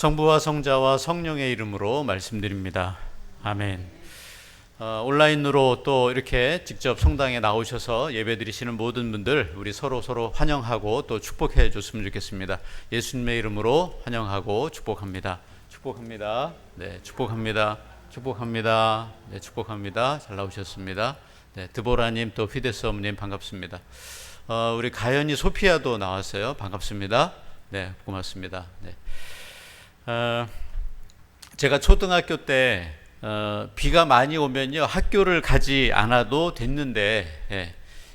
성부와 성자와 성령의 이름으로 말씀드립니다. 아멘. 어, 온라인으로 또 이렇게 직접 성당에 나오셔서 예배드리시는 모든 분들 우리 서로 서로 환영하고 또 축복해 줬으면 좋겠습니다. 예수님의 이름으로 환영하고 축복합니다. 축복합니다. 네, 축복합니다. 축복합니다. 네, 축복합니다. 잘 나오셨습니다. 네, 드보라님 또 휘데스엄님 반갑습니다. 어, 우리 가연이 소피아도 나왔어요. 반갑습니다. 네, 고맙습니다. 네. 어, 제가 초등학교 때 어, 비가 많이 오면요 학교를 가지 않아도 됐는데 예,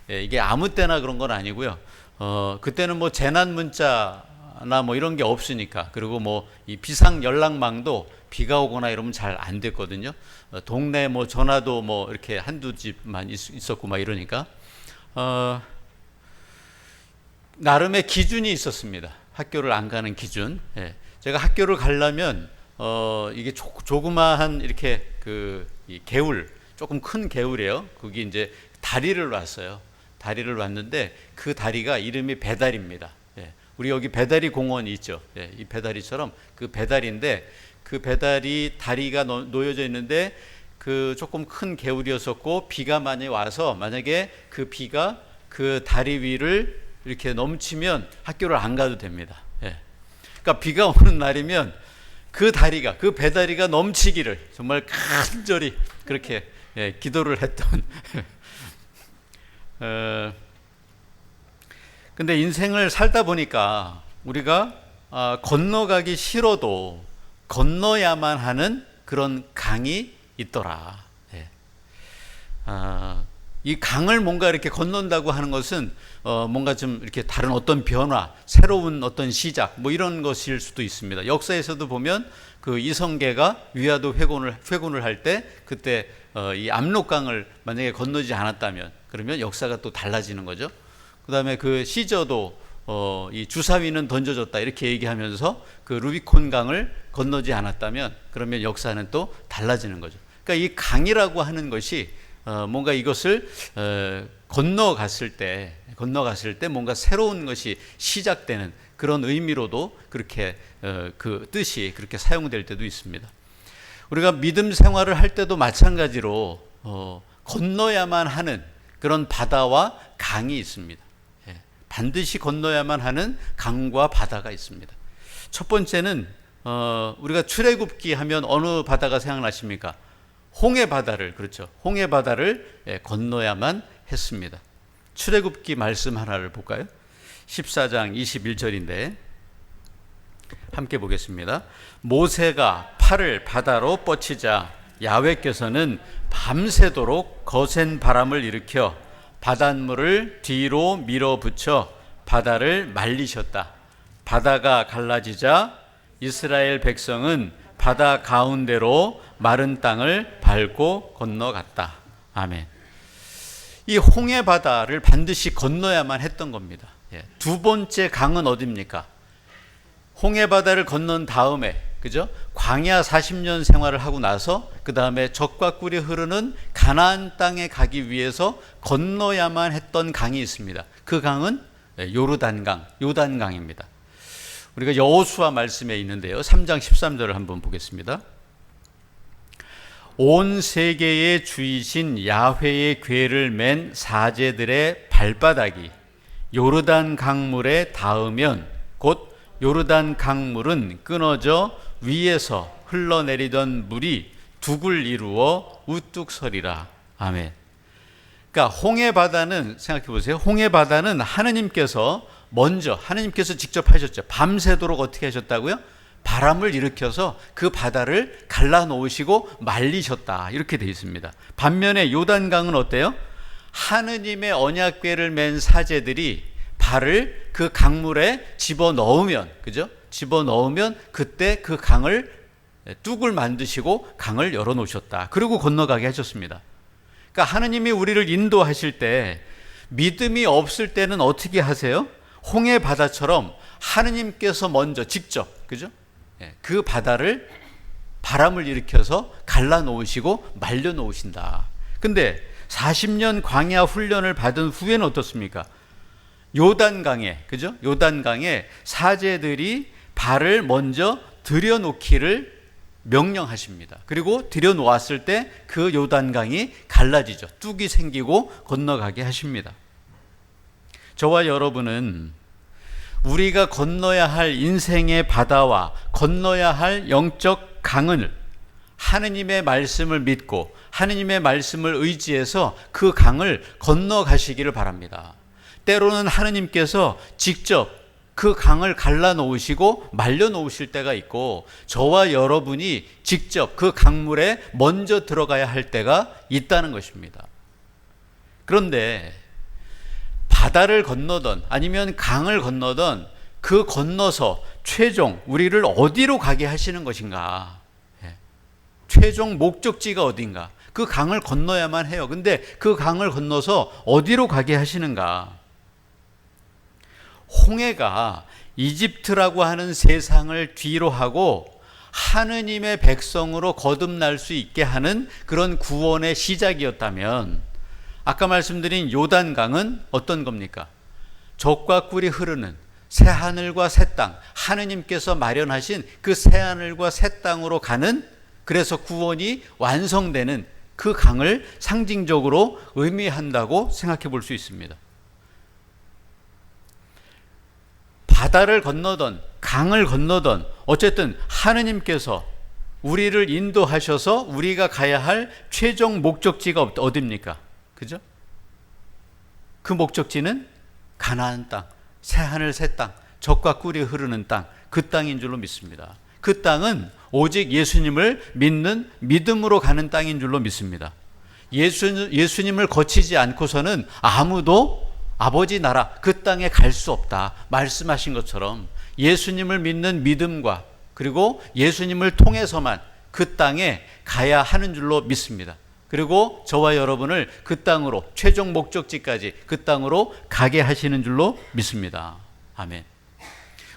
예, 이게 아무 때나 그런 건 아니고요. 어, 그때는 뭐 재난 문자나 뭐 이런 게 없으니까 그리고 뭐 이 비상 연락망도 비가 오거나 이러면 잘 안 됐거든요. 어, 동네 뭐 전화도 뭐 이렇게 한두 집만 있, 있었고 막 이러니까 어, 나름의 기준이 있었습니다. 학교를 안 가는 기준. 예. 제가 학교를 가려면 어 이게 조, 조그마한 이렇게 그이 개울 조금 큰 개울이에요. 거기 이제 다리를 놨어요. 다리를 놨는데 그 다리가 이름이 배다리입니다. 예. 우리 여기 배다리 공원이 있죠. 예. 이 배다리처럼 그 배다리인데 그 배다리 다리가 놓, 놓여져 있는데 그 조금 큰 개울이었었고 비가 많이 와서 만약에 그 비가 그 다리 위를 이렇게 넘치면 학교를 안 가도 됩니다. 예. 그러니까 비가 오는 날이면 그 다리가 그 배다리가 넘치기를 정말 간절히 그렇게 예, 기도를 했던. 어, 근데 인생을 살다 보니까 우리가 아, 건너가기 싫어도 건너야만 하는 그런 강이 있더라. 예. 아, 이 강을 뭔가 이렇게 건넌다고 하는 것은 어 뭔가 좀 이렇게 다른 어떤 변화, 새로운 어떤 시작 뭐 이런 것일 수도 있습니다. 역사에서도 보면 그 이성계가 위화도 회군을 회군을 할 때 그때 어 이 압록강을 만약에 건너지 않았다면 그러면 역사가 또 달라지는 거죠. 그다음에 그 시저도 어, 이 주사위는 던져졌다 이렇게 얘기하면서 그 루비콘 강을 건너지 않았다면 그러면 역사는 또 달라지는 거죠. 그러니까 이 강이라고 하는 것이 어, 뭔가 이것을 어, 건너갔을 때 건너갔을 때 뭔가 새로운 것이 시작되는 그런 의미로도 그렇게 어, 그 뜻이 그렇게 사용될 때도 있습니다. 우리가 믿음 생활을 할 때도 마찬가지로 어, 건너야만 하는 그런 바다와 강이 있습니다. 예, 반드시 건너야만 하는 강과 바다가 있습니다. 첫 번째는 어, 우리가 출애굽기 하면 어느 바다가 생각나십니까? 홍해 바다를 그렇죠. 홍해 바다를 예, 건너야만 했습니다. 출애굽기 말씀 하나를 볼까요? 14장 21절인데 함께 보겠습니다. 모세가 팔을 바다로 뻗치자 야훼께서는 밤새도록 거센 바람을 일으켜 바닷물을 뒤로 밀어붙여 바다를 말리셨다. 바다가 갈라지자 이스라엘 백성은 바다 가운데로 마른 땅을 밟고 건너갔다. 아멘. 이 홍해 바다를 반드시 건너야만 했던 겁니다. 예. 두 번째 강은 어디입니까? 홍해 바다를 건넌 다음에 그죠? 광야 40년 생활을 하고 나서 그 다음에 적과 꿀이 흐르는 가나안 땅에 가기 위해서 건너야만 했던 강이 있습니다. 그 강은 예, 요르단강, 요단강입니다. 우리가 여호수아 말씀에 있는데요. 3장 13절을 한번 보겠습니다. 온 세계의 주이신 야훼의 궤를 맨 사제들의 발바닥이 요르단 강물에 닿으면 곧 요르단 강물은 끊어져 위에서 흘러내리던 물이 두굴 이루어 우뚝 서리라. 아멘. 그러니까 홍해 바다는 생각해 보세요. 홍해 바다는 하느님께서 먼저 하느님께서 직접 하셨죠. 밤새도록 어떻게 하셨다고요? 바람을 일으켜서 그 바다를 갈라 놓으시고 말리셨다. 이렇게 되어 있습니다. 반면에 요단강은 어때요? 하느님의 언약궤를 맨 사제들이 발을 그 강물에 집어 넣으면 그죠? 집어 넣으면 그때 그 강을 뚝을 만드시고 강을 열어 놓으셨다. 그리고 건너가게 하셨습니다. 그러니까 하느님이 우리를 인도하실 때 믿음이 없을 때는 어떻게 하세요? 홍해 바다처럼 하느님께서 먼저 직접 그죠? 예, 그 바다를 바람을 일으켜서 갈라 놓으시고 말려 놓으신다. 근데 40년 광야 훈련을 받은 후에는 어떻습니까? 요단강에 그죠? 요단강에 사제들이 발을 먼저 들여놓기를 명령하십니다. 그리고 들여놓았을 때 그 요단강이 갈라지죠. 뚝이 생기고 건너가게 하십니다. 저와 여러분은 우리가 건너야 할 인생의 바다와 건너야 할 영적 강을 하느님의 말씀을 믿고 하느님의 말씀을 의지해서 그 강을 건너가시기를 바랍니다. 때로는 하느님께서 직접 그 강을 갈라 놓으시고 말려 놓으실 때가 있고 저와 여러분이 직접 그 강물에 먼저 들어가야 할 때가 있다는 것입니다. 그런데 바다를 건너던 아니면 강을 건너던 그 건너서 최종 우리를 어디로 가게 하시는 것인가? 예. 최종 목적지가 어딘가? 그 강을 건너야만 해요. 근데 그 강을 건너서 어디로 가게 하시는가? 홍해가 이집트라고 하는 세상을 뒤로 하고 하느님의 백성으로 거듭날 수 있게 하는 그런 구원의 시작이었다면 아까 말씀드린 요단강은 어떤 겁니까? 적과 꿀이 흐르는 새 하늘과 새 땅, 하느님께서 마련하신 그 새 하늘과 새 땅으로 가는 그래서 구원이 완성되는 그 강을 상징적으로 의미한다고 생각해 볼 수 있습니다. 바다를 건너던 강을 건너던 어쨌든 하느님께서 우리를 인도하셔서 우리가 가야 할 최종 목적지가 어디입니까? 그죠? 그 목적지는 가나안 땅, 새 하늘 새 땅, 적과 꿀이 흐르는 땅, 그 땅인 줄로 믿습니다. 그 땅은 오직 예수님을 믿는 믿음으로 가는 땅인 줄로 믿습니다. 예수, 예수님을 거치지 않고서는 아무도 아버지 나라 그 땅에 갈 수 없다. 말씀하신 것처럼 예수님을 믿는 믿음과 그리고 예수님을 통해서만 그 땅에 가야 하는 줄로 믿습니다. 그리고 저와 여러분을 그 땅으로 최종 목적지까지 그 땅으로 가게 하시는 줄로 믿습니다. 아멘.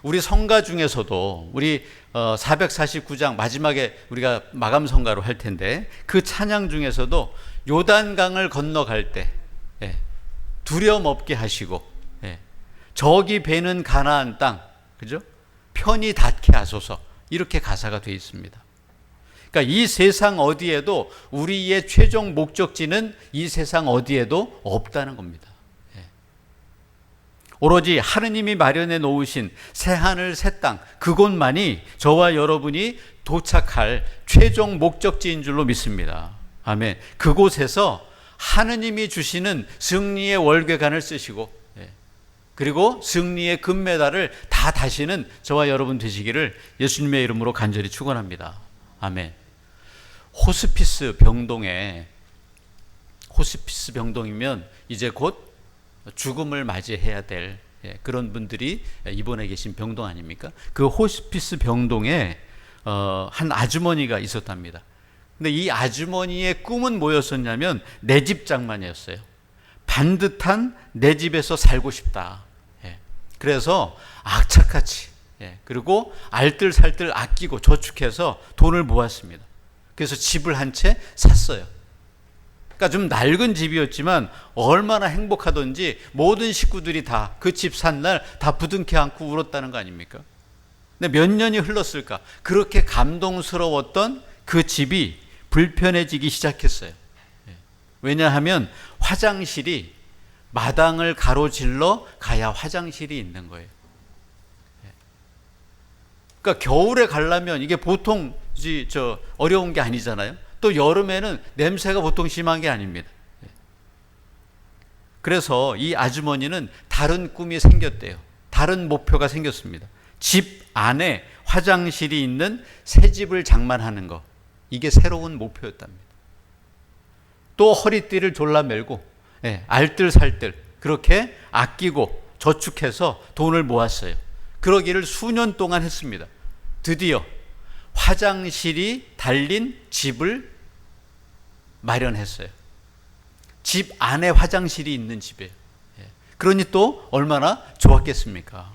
우리 성가 중에서도 우리 449장 어, 마지막에 우리가 마감 성가로 할 텐데 그 찬양 중에서도 요단강을 건너갈 때 예, 두려움 없게 하시고 예, 저기 배는 가나안 땅 그죠? 편히 닿게 하소서 이렇게 가사가 되어 있습니다. 그러니까 이 세상 어디에도 우리의 최종 목적지는 이 세상 어디에도 없다는 겁니다. 예. 오로지 하느님이 마련해 놓으신 새 하늘 새 땅 그곳만이 저와 여러분이 도착할 최종 목적지인 줄로 믿습니다. 아멘. 그곳에서 하느님이 주시는 승리의 월계관을 쓰시고 예. 그리고 승리의 금메달을 다 다시는 저와 여러분 되시기를 예수님의 이름으로 간절히 축원합니다. 아멘. 호스피스 병동에 호스피스 병동이면 이제 곧 죽음을 맞이해야 될 예, 그런 분들이 입원해 계신 병동 아닙니까? 그 호스피스 병동에 어, 한 아주머니가 있었답니다. 근데 이 아주머니의 꿈은 뭐였었냐면 내 집 장만이었어요. 반듯한 내 집에서 살고 싶다. 예. 그래서 악착같이 예. 그리고 알뜰살뜰 아끼고 저축해서 돈을 모았습니다. 그래서 집을 한 채 샀어요. 그러니까 좀 낡은 집이었지만 얼마나 행복하던지 모든 식구들이 다 그 집 산 날 다 부둥켜 안고 울었다는 거 아닙니까? 근데 몇 년이 흘렀을까? 그렇게 감동스러웠던 그 집이 불편해지기 시작했어요. 예. 왜냐하면 화장실이 마당을 가로질러 가야 화장실이 있는 거예요. 예. 그러니까 겨울에 가려면 이게 보통 저 어려운 게 아니잖아요. 또 여름에는 냄새가 보통 심한 게 아닙니다. 예. 그래서 이 아주머니는 다른 꿈이 생겼대요. 다른 목표가 생겼습니다. 집 안에 화장실이 있는 새 집을 장만하는 거. 이게 새로운 목표였답니다. 또 허리띠를 졸라매고 예, 알뜰살뜰 그렇게 아끼고 저축해서 돈을 모았어요. 그러기를 수년 동안 했습니다. 드디어 화장실이 달린 집을 마련했어요. 집 안에 화장실이 있는 집이에요. 예. 그러니 또 얼마나 좋았겠습니까?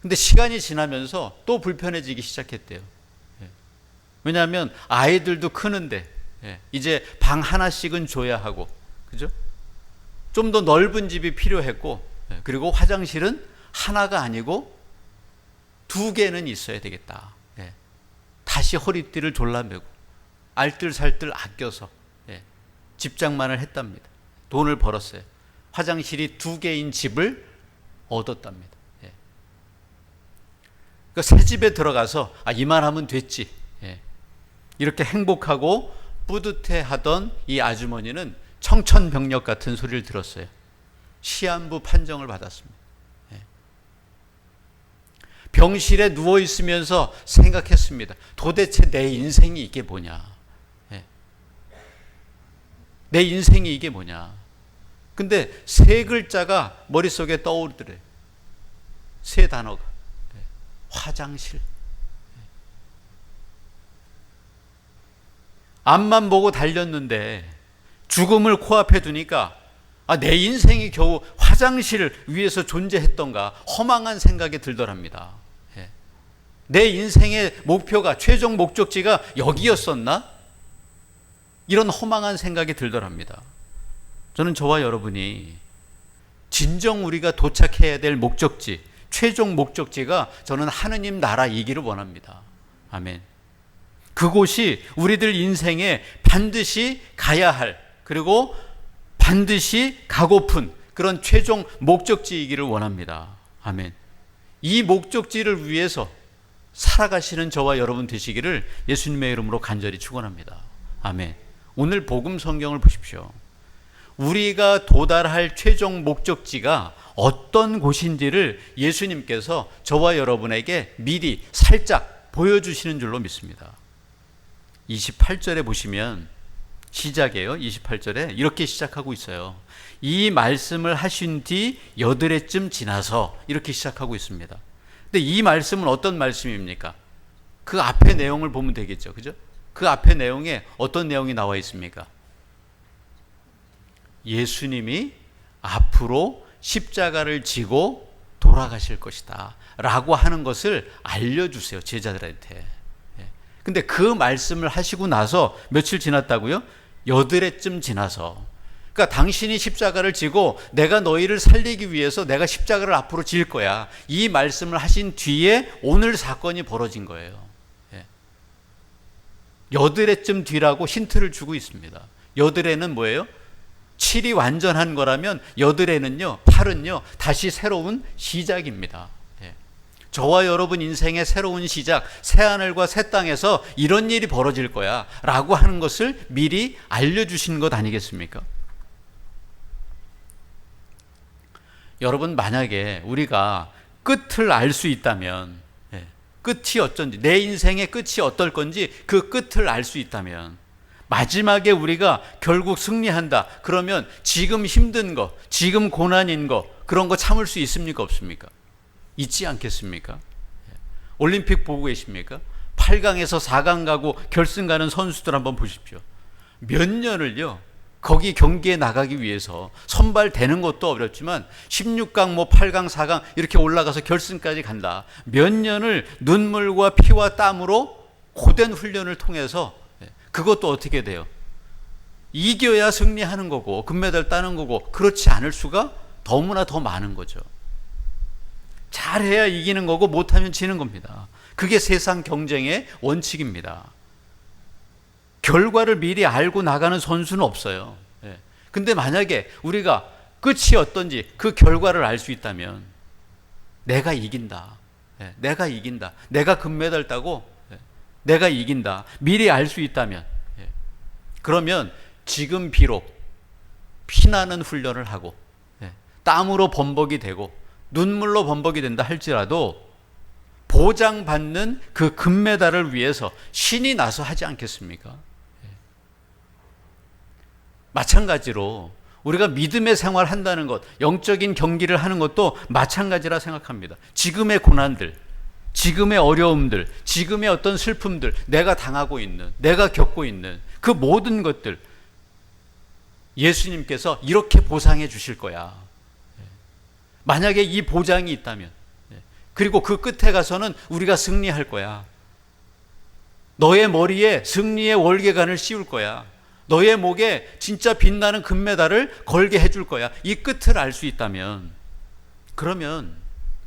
근데 시간이 지나면서 또 불편해지기 시작했대요. 왜냐하면 아이들도 크는데 예, 이제 방 하나씩은 줘야 하고 그죠? 좀 더 넓은 집이 필요했고 예, 그리고 화장실은 하나가 아니고 두 개는 있어야 되겠다. 예, 다시 허리띠를 졸라매고 알뜰살뜰 아껴서 예, 집장만을 했답니다. 돈을 벌었어요. 화장실이 두 개인 집을 얻었답니다. 예. 그러니까 새 집에 들어가서 아 이만하면 됐지. 예. 이렇게 행복하고 뿌듯해하던 이 아주머니는 청천벽력 같은 소리를 들었어요. 시한부 판정을 받았습니다. 예. 병실에 누워 있으면서 생각했습니다. 도대체 내 인생이 이게 뭐냐? 예. 내 인생이 이게 뭐냐? 근데 세 글자가 머릿속에 떠오르더래. 세 단어가. 예. 화장실. 예. 앞만 보고 달렸는데 죽음을 코앞에 두니까 아, 내 인생이 겨우 화장실 위에서 존재했던가 허망한 생각이 들더랍니다. 예. 내 인생의 목표가 최종 목적지가 여기였었나? 이런 허망한 생각이 들더랍니다. 저는 저와 여러분이 진정 우리가 도착해야 될 목적지, 최종 목적지가 저는 하느님 나라이기를 원합니다. 아멘. 그곳이 우리들 인생에 반드시 가야 할 그리고 반드시 가고픈 그런 최종 목적지이기를 원합니다. 아멘. 이 목적지를 위해서 살아가시는 저와 여러분 되시기를 예수님의 이름으로 간절히 축원합니다. 아멘. 오늘 복음 성경을 보십시오. 우리가 도달할 최종 목적지가 어떤 곳인지를 예수님께서 저와 여러분에게 미리 살짝 보여주시는 줄로 믿습니다. 28절에 보시면 시작이에요. 28절에 이렇게 시작하고 있어요. 이 말씀을 하신 뒤 여드레쯤 지나서 이렇게 시작하고 있습니다. 근데 이 말씀은 어떤 말씀입니까? 그 앞에 내용을 보면 되겠죠. 그죠? 그 앞에 내용에 어떤 내용이 나와 있습니까? 예수님이 앞으로 십자가를 지고 돌아가실 것이다. 라고 하는 것을 알려주세요. 제자들한테. 예. 근데 그 말씀을 하시고 나서 며칠 지났다고요? 여드레쯤 지나서. 그러니까 당신이 십자가를 지고 내가 너희를 살리기 위해서 내가 십자가를 앞으로 질 거야. 이 말씀을 하신 뒤에 오늘 사건이 벌어진 거예요. 예. 여드레쯤 뒤라고 힌트를 주고 있습니다. 여드레는 뭐예요? 칠이 완전한 거라면 여드레는요, 팔은요, 다시 새로운 시작입니다. 예. 저와 여러분 인생의 새로운 시작, 새 하늘과 새 땅에서 이런 일이 벌어질 거야. 라고 하는 것을 미리 알려주신 것 아니겠습니까? 여러분, 만약에 우리가 끝을 알 수 있다면, 예, 끝이 어쩐지, 내 인생의 끝이 어떨 건지 그 끝을 알 수 있다면, 마지막에 우리가 결국 승리한다. 그러면 지금 힘든 거, 지금 고난인 거, 그런 거 참을 수 있습니까? 없습니까? 있지 않겠습니까? 예. 올림픽 보고 계십니까? 8강에서 4강 가고 결승 가는 선수들 한번 보십시오. 몇 년을요, 거기 경기에 나가기 위해서 선발되는 것도 어렵지만 16강, 뭐 8강, 4강 이렇게 올라가서 결승까지 간다. 몇 년을 눈물과 피와 땀으로 고된 훈련을 통해서 그것도 어떻게 돼요? 이겨야 승리하는 거고 금메달 따는 거고 그렇지 않을 수가 너무나 더 많은 거죠. 잘해야 이기는 거고 못하면 지는 겁니다. 그게 세상 경쟁의 원칙입니다. 결과를 미리 알고 나가는 선수는 없어요. 예. 근데 만약에 우리가 끝이 어떤지 그 결과를 알 수 있다면 내가 이긴다. 예. 내가 이긴다. 내가 금메달 따고 내가 이긴다. 미리 알 수 있다면. 예. 그러면 지금 비록 피나는 훈련을 하고 예. 땀으로 범벅이 되고 눈물로 범벅이 된다 할지라도 보장받는 그 금메달을 위해서 신이 나서 하지 않겠습니까? 예. 마찬가지로 우리가 믿음의 생활 한다는 것, 영적인 경기를 하는 것도 마찬가지라 생각합니다. 지금의 고난들, 지금의 어려움들, 지금의 어떤 슬픔들, 내가 당하고 있는, 내가 겪고 있는 그 모든 것들, 예수님께서 이렇게 보상해 주실 거야. 만약에 이 보장이 있다면, 그리고 그 끝에 가서는 우리가 승리할 거야. 너의 머리에 승리의 월계관을 씌울 거야. 너의 목에 진짜 빛나는 금메달을 걸게 해줄 거야. 이 끝을 알 수 있다면, 그러면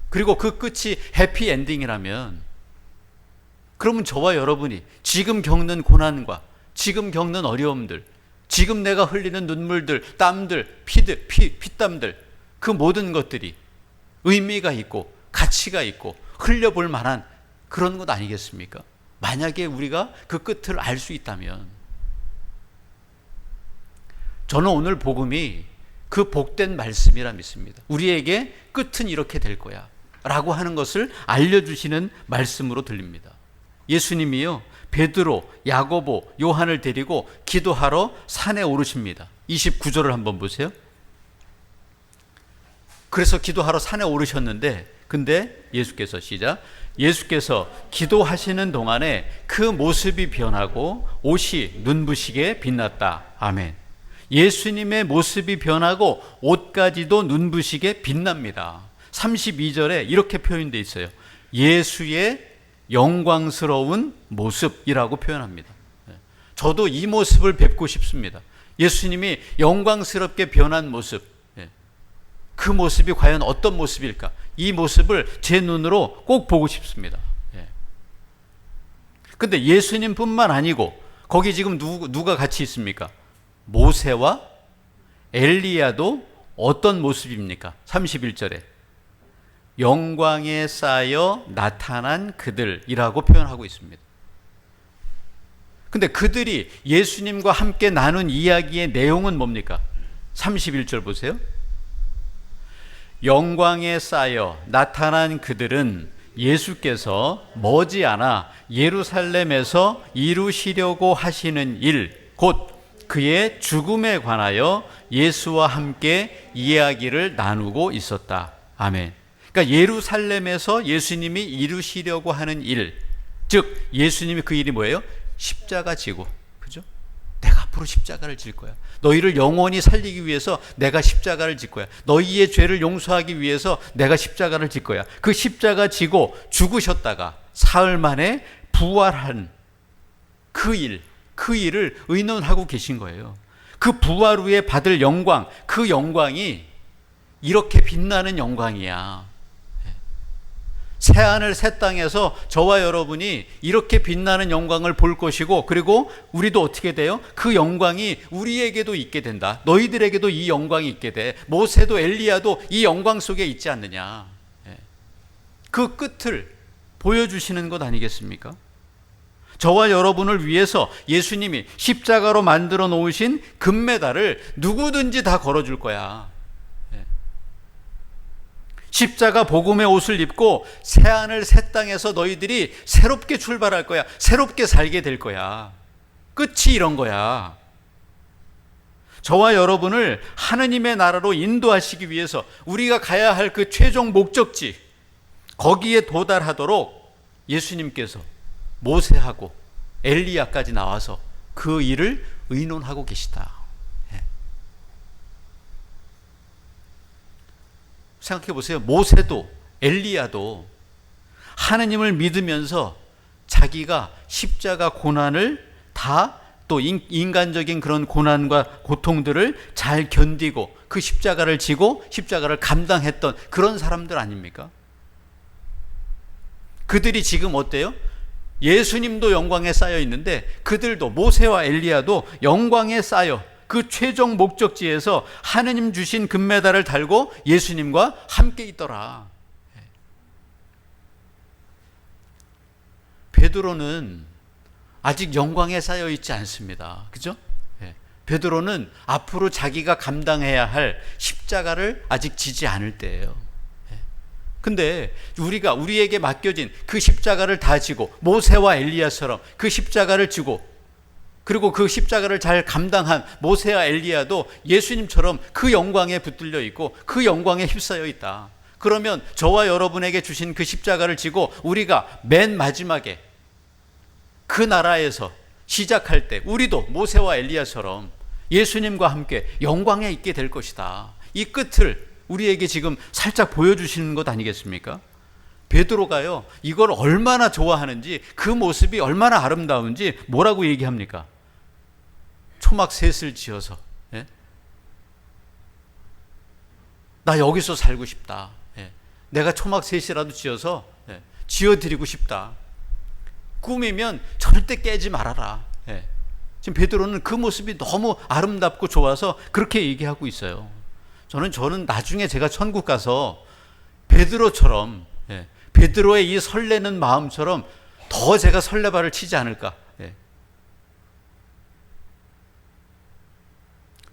그리고 그 끝이 해피 엔딩이라면 그러면 저와 여러분이 지금 겪는 고난과 지금 겪는 어려움들, 지금 내가 흘리는 눈물들, 땀들, 피들, 피, 피땀들, 그 모든 것들이 의미가 있고 가치가 있고 흘려볼 만한 그런 것 아니겠습니까? 만약에 우리가 그 끝을 알 수 있다면 저는 오늘 복음이 그 복된 말씀이라 믿습니다. 우리에게 끝은 이렇게 될 거야. 라고 하는 것을 알려주시는 말씀으로 들립니다. 예수님이요, 베드로, 야고보, 요한을 데리고 기도하러 산에 오르십니다. 29절을 한번 보세요. 그래서 기도하러 산에 오르셨는데, 근데 예수께서 시작. 예수께서 기도하시는 동안에 그 모습이 변하고 옷이 눈부시게 빛났다. 아멘. 예수님의 모습이 변하고 옷까지도 눈부시게 빛납니다. 32절에 이렇게 표현되어 있어요. 예수의 영광스러운 모습이라고 표현합니다. 네. 저도 이 모습을 뵙고 싶습니다. 예수님이 영광스럽게 변한 모습. 네. 그 모습이 과연 어떤 모습일까? 이 모습을 제 눈으로 꼭 보고 싶습니다. 네. 근데 예수님뿐만 아니고 거기 지금 누, 누가 같이 있습니까? 모세와 엘리야도 어떤 모습입니까? 31절에 영광에 쌓여 나타난 그들이라고 표현하고 있습니다. 근데 그들이 예수님과 함께 나눈 이야기의 내용은 뭡니까? 31절 보세요. 영광에 쌓여 나타난 그들은 예수께서 머지않아 예루살렘에서 이루시려고 하시는 일, 곧 그의 죽음에 관하여 예수와 함께 이야기를 나누고 있었다. 아멘. 그러니까 예루살렘에서 예수님이 이루시려고 하는 일, 즉 예수님이 그 일이 뭐예요? 십자가 지고, 그죠? 내가 앞으로 십자가를 질 거야. 너희를 영원히 살리기 위해서 내가 십자가를 질 거야. 너희의 죄를 용서하기 위해서 내가 십자가를 질 거야. 그 십자가 지고 죽으셨다가 사흘 만에 부활한 그 일, 그 일을 의논하고 계신 거예요. 그 부활 후에 받을 영광, 그 영광이 이렇게 빛나는 영광이야. 새하늘 새 땅에서 저와 여러분이 이렇게 빛나는 영광을 볼 것이고 그리고 우리도 어떻게 돼요? 그 영광이 우리에게도 있게 된다. 너희들에게도 이 영광이 있게 돼. 모세도 엘리야도 이 영광 속에 있지 않느냐. 그 끝을 보여주시는 것 아니겠습니까? 저와 여러분을 위해서 예수님이 십자가로 만들어 놓으신 금메달을 누구든지 다 걸어줄 거야. 예. 십자가 복음의 옷을 입고 새하늘 새 땅에서 너희들이 새롭게 출발할 거야. 새롭게 살게 될 거야. 끝이 이런 거야. 저와 여러분을 하느님의 나라로 인도하시기 위해서 우리가 가야 할 그 최종 목적지 거기에 도달하도록 예수님께서 모세하고 엘리야까지 나와서 그 일을 의논하고 계시다. 예. 생각해 보세요. 모세도 엘리야도 하느님을 믿으면서 자기가 십자가 고난을 다 또 인간적인 그런 고난과 고통들을 잘 견디고 그 십자가를 지고 십자가를 감당했던 그런 사람들 아닙니까? 그들이 지금 어때요? 예수님도 영광에 쌓여 있는데 그들도 모세와 엘리야도 영광에 쌓여 그 최종 목적지에서 하느님 주신 금메달을 달고 예수님과 함께 있더라. 베드로는 아직 영광에 쌓여 있지 않습니다. 그죠? 베드로는 앞으로 자기가 감당해야 할 십자가를 아직 지지 않을 때예요. 근데 우리가 우리에게 맡겨진 그 십자가를 다 지고 모세와 엘리야처럼 그 십자가를 지고 그리고 그 십자가를 잘 감당한 모세와 엘리야도 예수님처럼 그 영광에 붙들려 있고 그 영광에 휩싸여 있다. 그러면 저와 여러분에게 주신 그 십자가를 지고 우리가 맨 마지막에 그 나라에서 시작할 때 우리도 모세와 엘리야처럼 예수님과 함께 영광에 있게 될 것이다. 이 끝을 우리에게 지금 살짝 보여주시는 것 아니겠습니까? 베드로가요, 이걸 얼마나 좋아하는지, 그 모습이 얼마나 아름다운지 뭐라고 얘기합니까? 초막 셋을 지어서, 예? 나 여기서 살고 싶다. 예? 내가 초막 셋이라도 지어서 예? 지어드리고 싶다. 꿈이면 절대 깨지 말아라. 예. 지금 베드로는 그 모습이 너무 아름답고 좋아서 그렇게 얘기하고 있어요. 저는 저는 나중에 제가 천국 가서 베드로처럼 예, 베드로의 이 설레는 마음처럼 더 제가 설레발을 치지 않을까. 예.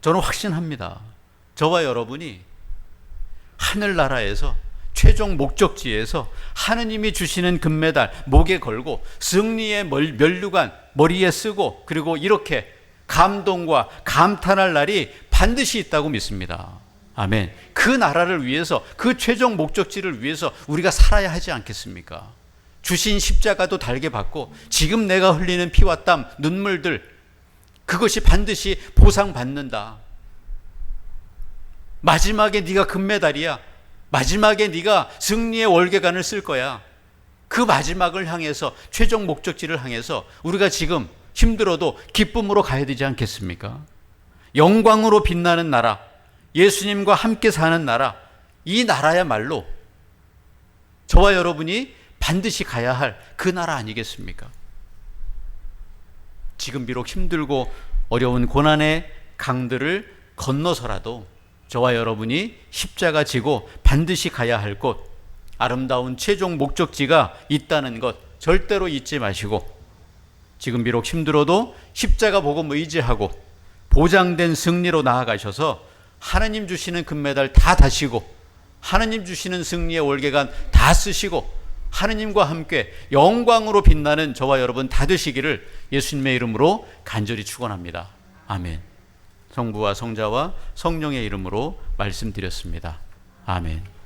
저는 확신합니다. 저와 여러분이 하늘나라에서 최종 목적지에서 하느님이 주시는 금메달 목에 걸고 승리의 멀- 면류관 머리에 쓰고 그리고 이렇게 감동과 감탄할 날이 반드시 있다고 믿습니다. 아멘. 그 나라를 위해서 그 최종 목적지를 위해서 우리가 살아야 하지 않겠습니까? 주신 십자가도 달게 받고 지금 내가 흘리는 피와 땀, 눈물들 그것이 반드시 보상받는다. 마지막에 네가 금메달이야. 마지막에 네가 승리의 월계관을 쓸 거야. 그 마지막을 향해서 최종 목적지를 향해서 우리가 지금 힘들어도 기쁨으로 가야 되지 않겠습니까? 영광으로 빛나는 나라, 예수님과 함께 사는 나라, 이 나라야말로 저와 여러분이 반드시 가야 할 그 나라 아니겠습니까? 지금 비록 힘들고 어려운 고난의 강들을 건너서라도 저와 여러분이 십자가 지고 반드시 가야 할 곳, 아름다운 최종 목적지가 있다는 것 절대로 잊지 마시고 지금 비록 힘들어도 십자가 복음 의지하고 보장된 승리로 나아가셔서 하나님 주시는 금메달 다 다시고 하나님 주시는 승리의 월계관 다 쓰시고 하느님과 함께 영광으로 빛나는 저와 여러분 다 되시기를 예수님의 이름으로 간절히 축원합니다. 아멘. 성부와 성자와 성령의 이름으로 말씀드렸습니다. 아멘.